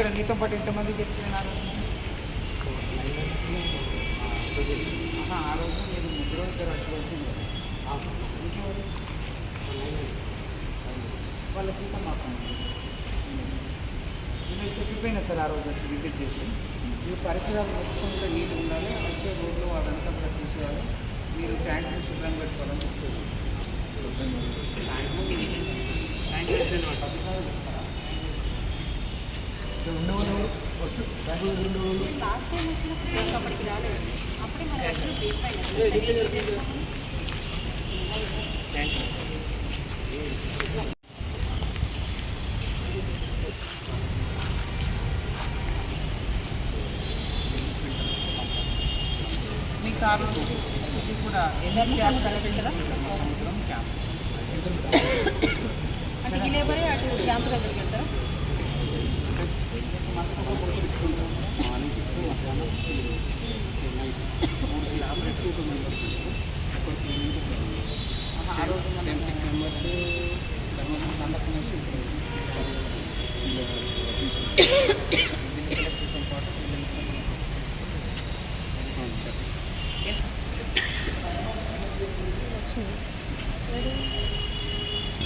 ఇక్కడ నీతో పాటు ఎంతమంది చెప్తున్నారు ఆ రోజు మీరు ముగ్గురు ఇద్దరు వచ్చి ఇంకెవరు వాళ్ళ జీతం మాకు నేను చెప్పిపోయినా సార్ ఆ రోజు వచ్చి విజిట్ చేసి. ఈ పరిసరాలు మొత్తం నీళ్ళు ఉండాలి. వచ్చే రోడ్లు అదంతా కూడా తీసేయాలి. మీరు ట్యాంకులు శుభ్రం పెట్టుకోవాలని చెప్పేసి ట్యాంక్ వేస్తే అనమాట లాస్ట్ టైం వచ్చినప్పుడు అప్పటికి రాలేదు అప్పుడే మన బ్రేక్ మీ కారు ఇది కూడా ఎన్ని క్యాబ్ కనిపించడం సముద్రం క్యాబ్ అంటే ఈ లేబరే అటు క్యాంప్ దగ్గరికి వెళ్తారా మార్నింగ్ మధ్యాహ్నం నైట్ మూడు టూ టూ మెంబర్స్ ఆ రోజు సిక్స్ మెంబర్స్ ధర్మపురం నందకం నుంచి దీనితో పాటు పిల్లలతో మనం ఓకే?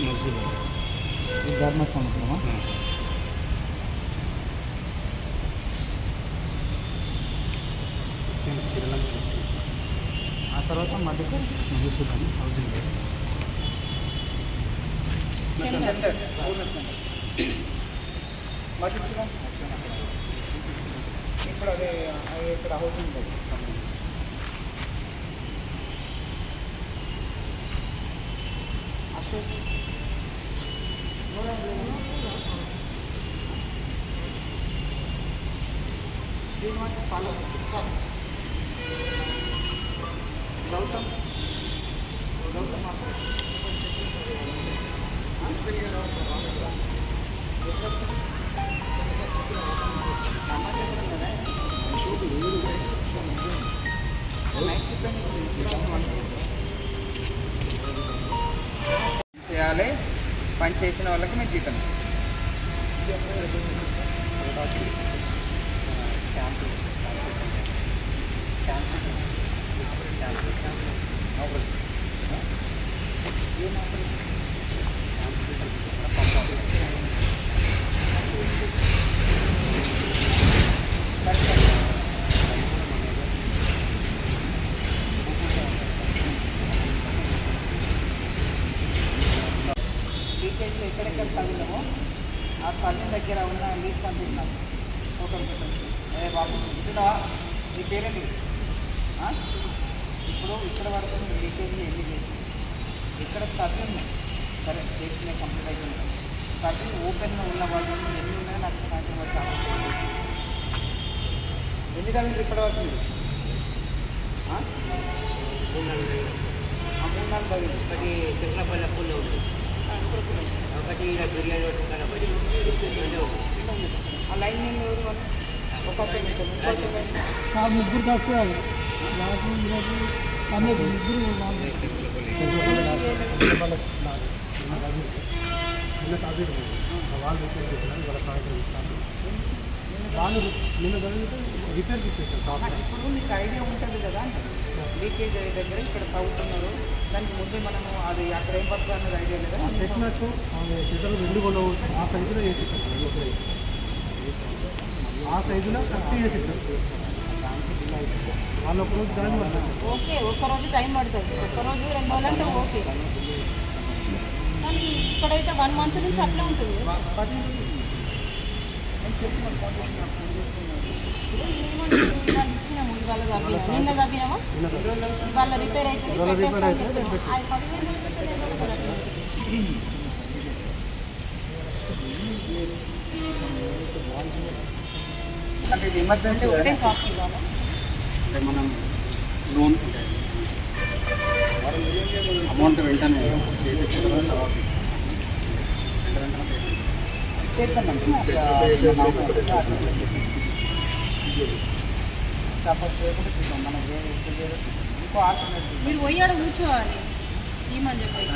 ఇది ధర్మ సముద్రమా ఆ తర్వాత మధ్యకు మధుసూదన్ హౌసింగ్ చందర్ మధుసూదన్ ఇప్పుడు అదే ఇక్కడ హౌసింగ్ లేదు అశోక్ శ్రీనివాస్ పాలక్ గౌతమ్ గౌతమ్ చేయాలి. పని చేసిన వాళ్ళకి మీకు జీతం. ఇస్తాం. క్యాంపు. క్యాంపు. క్యాంపు ఎక్కడెక్కడ తగినామో ఆ తగిన దగ్గర ఉన్న లీజ్ పంపిస్తున్నాం ఒకరికి ఏ బాబు ఇటున్నా నీ పేరేంటి? ఆ? ఇప్పుడు ఇక్కడ వరకు మీరు లీకేజ్లు ఎన్ని చేసి ఇక్కడ తగ్గింది సరే చేసిన కంప్లీట్ అయిపోయింది. తగ్గి ఓపెన్లో ఉన్న వాళ్ళు ఎన్ని ఉన్నాయో నాకు సాయంత్రం వరకు. ఎన్ని తగ్గింది ఇప్పటి వరకు మీరు మూడు నాలుగు తగ్గింది ఒకటి చెట్లపల్లి పూలు ఉంది. ఒకటి ఇలా బిర్యానీ ఒకటి కనబడి రెండు ఆ లైన్. ఆ ముగ్గురు కాస్తారు నిన్న వాళ్ళు రిపేర్ ఇవాళ సాయంత్రం ఇస్తాను వాళ్ళు నిన్న రిపేర్ చేసేసారు ఇప్పుడు మీకు ఐడియా ఉంటుంది కదా లీకేజ్ అయ్యే దగ్గర ఇక్కడ తవ్వుతున్నారు దానికి ముందే మనము అది అక్కడ ఏం పడుతుంది అన్నది ఐడియా లేదా? చెప్పినట్టు రెండు కొనవు ఆ సైజులో చేసేసారు ఆ సైజులో కరెక్ట్ చేసేసారు రోజు ఓకే ఒక్కరోజు టైం పడుతుంది. ఒక్కరోజు రెండు రోజులు అంటే ఓకే. కానీ ఇక్కడైతే వన్ మంత్ నుంచి అట్లే ఉంటుంది. నిన్న రిపేర్ అయితే ఎమర్జెన్సీ ఒకటే షాప్ ఇవ్వాలి అంటే మనం లోన్ అమౌంట్ వెంటనే మీరు పోయాడు కూర్చోవాలి. ఈమని చెప్పేసి.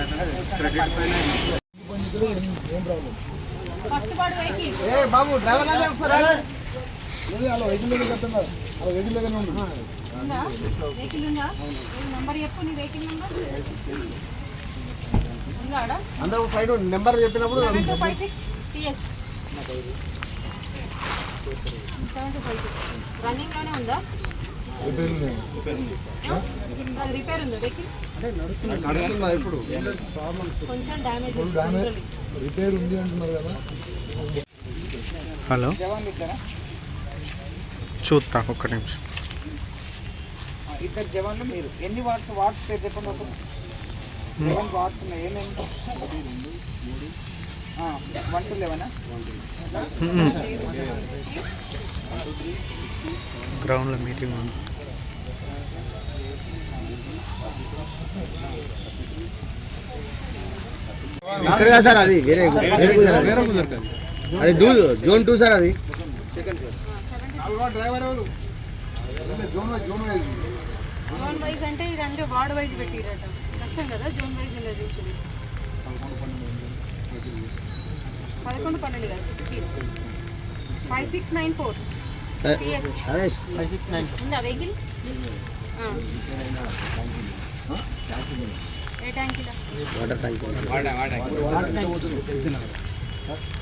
ఫస్ట్ బాబు డ్రైవర్ అలా వెహికల్ దగ్గర కట్టున్నారు అలా వెహికల్ దగ్గర అందరూ సైడ్ నెంబర్ చెప్పినప్పుడు రన్నింగ్లోనే ఉందా? అది రిపేర్ ఉందా వెహికల్? నడుస్తుందా. ఇప్పుడు? కొంచెం డ్యామేజ్ డ్యామేజ్ రిపేర్ ఉంది అంటున్నారు కదా. హలో? చూస్తా ఒక్క నిమిషం. ఇద్దరు జవాన్లు మీరు. ఎన్ని వాట్స్ వాట్స్ పేరు చెప్పండి ఒక లెవెన్ వాట్స్ ఉన్నాయి. ఏమేమి? వన్ టు లెవెనా గ్రౌండ్లో మీటింగ్ ఉంది. ఇక్కడ కాదు సార్ అది? వేరే అది జోన్ టూ సార్ అది. డ్రైవర్ ఎవరు? Zone wise zone wise. Zone wise అంటే వార్డ్ వైజ్ పెట్టిరట. కష్టం కదా జోన్ వైజ్ ఇలా చూసింది పదకొండు పన్నెండు కదా sixteen five six nine four PS అదే ఉందా వెహికల్? ఏ ట్యాంకీలో వాటర్ ట్యాంక్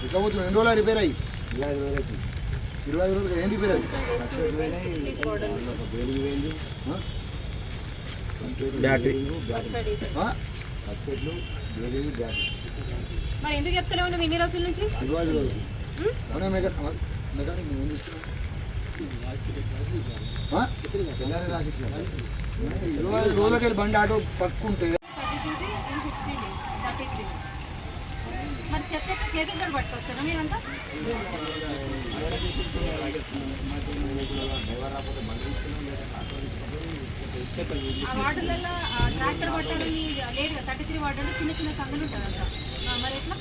ఇట్లా పోతుంది ఎన్ని రోజులు రిపేర్ అయ్యి. ఇరవై ఐదు రోజులు ఏం రిపేర్ అయ్యి బ్యాటరీ ఆ? మరి ఎందుకు చెప్తూనే ఉన్నావు ఇన్ని రోజుల నుంచి ఇరవై ఐదు రోజులు అవునా మెకా మెకానిక్ నువ్వు ఏం చేస్తున్నావు ఆ? తెల్లారి రాసిచ్చాను. ఇరవై ఐదు రోజులకి వెళ్ళి బండి ఆటో పట్టుకుంటే చెత్త చేతులతో పట్టుకొస్తారా? మీరంతా? ఆ వార్డులలో ట్రాక్టర్ పట్టారు లేదు కదా థర్టీ త్రీ వార్డులో చిన్న చిన్న సందులు ఉంటుందంట ఆ, మరి ఎట్లా?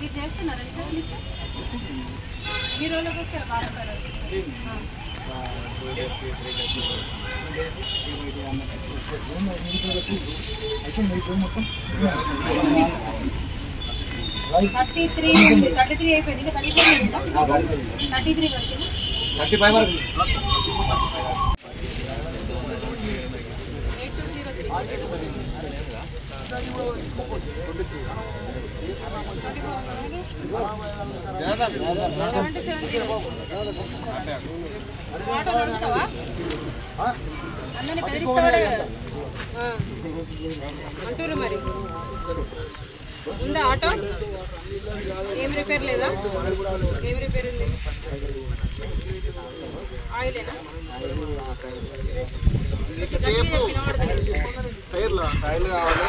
మీరు చేస్తున్నారా? రిక్వెస్ట్ మీకు? రోజులకు వస్తారు బాగా థర్టీ త్రీ థర్టీ త్రీ అయిపోయింది. ఇంకా thirty three thirty three thirty five వరకు. ఎయిట్ టూ జీరో త్రీ అంటూరు మరి ఉందా ఆటో ఏం రిపేర్ లేదా ఏం రిపేర్ ఉంది ఆయిలేనా టైర్లు? టైర్లు కావాలి.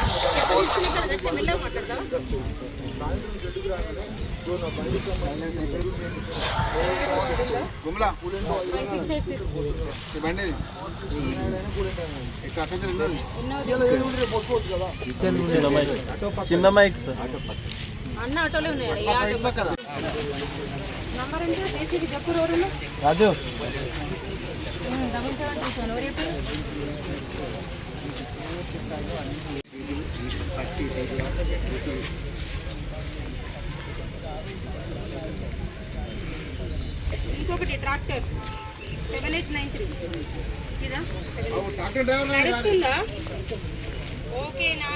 గుమ్లా బండి చిన్న మైక్ అన్న ఆటోలే ఉన్నాయి? నంబర్ ఎంత? దేశీకి చెప్పు రోడ్లు Raju. Double seven two seven. ఎవరు చెప్పారు ఇంకొకటి tractor. Seven eight nine three ఇదా? నడుస్తుందా ఓకేనా.